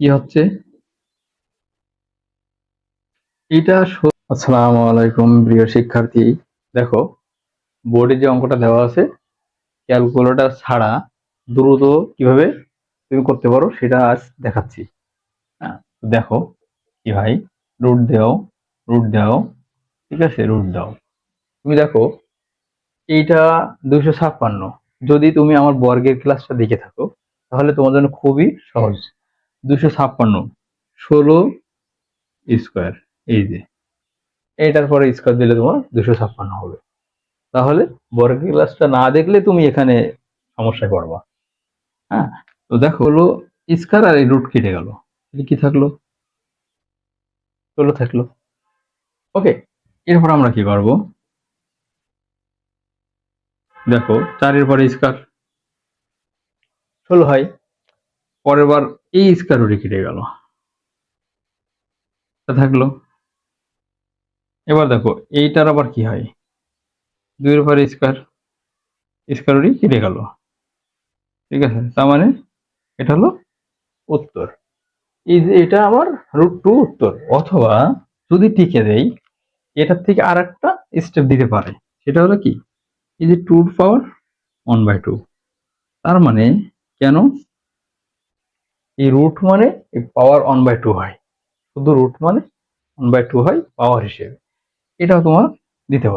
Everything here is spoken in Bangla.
কি হচ্ছে? এটা আসসালামু আলাইকুম প্রিয় শিক্ষার্থী। দেখো, বোর্ডে যে অঙ্কটা দেওয়া আছে, ক্যালকুলেটর ছাড়া দ্রুত কীভাবে তুমি করতে পারো সেটা আজ দেখাচ্ছি। দেখো, কি ভাই? রুট দাও রুট দাও, ঠিক আছে? রুট দাও। তুমি দেখো, এইটা দুশো ছাপ্পান্ন। যদি তুমি আমার বর্গের ক্লাসটা দেখে থাকো, তাহলে তোমার জন্য খুবই সহজ। দুশো ছাপ্পান্ন। ষোলো স্কোয়ার, এই যে। এইটার পরে স্কোয়ার দিলে তোমার দুশো ছাপ্পান্ন হবে। তাহলে বর্গের ক্লাসটা না দেখলে তুমি এখানে সমস্যায় পড়বা। হ্যাঁ? তো দেখো হলো স্কোয়ার আর এই রুট কেটে গেল। কি থাকল? ষোলো থাকল। ওকে এরপর আমরা কি করব? দেখো, চারের পরে স্কোয়ার। ষোলো হয়। পরের বার এই স্কোয়ার রুটে কেটে গেল। থাকল। এবার দেখো, এইটার আবার কি হয়? দুইয়ের পরে স্কোয়ার স্কোয়ার কেটে গেল। ঠিক আছে? তার মানে এটা হলো উত্তর। এই যে এটা আমার রুট টু উত্তর। অথবা যদি টিকে দেই, এটার থেকে আর একটা স্টেপ দিতে পারে। সেটা হলো কি? এই যে টুর পাওয়ার ওয়ান বাই টু তার মানে কেন? এই রুট মানে পাওয়ার ওয়ান বাই টু হয়। শুধু রুট মানে ওয়ান বাই টু হয় পাওয়ার হিসেবে। এটাও তোমার দিতে পারে।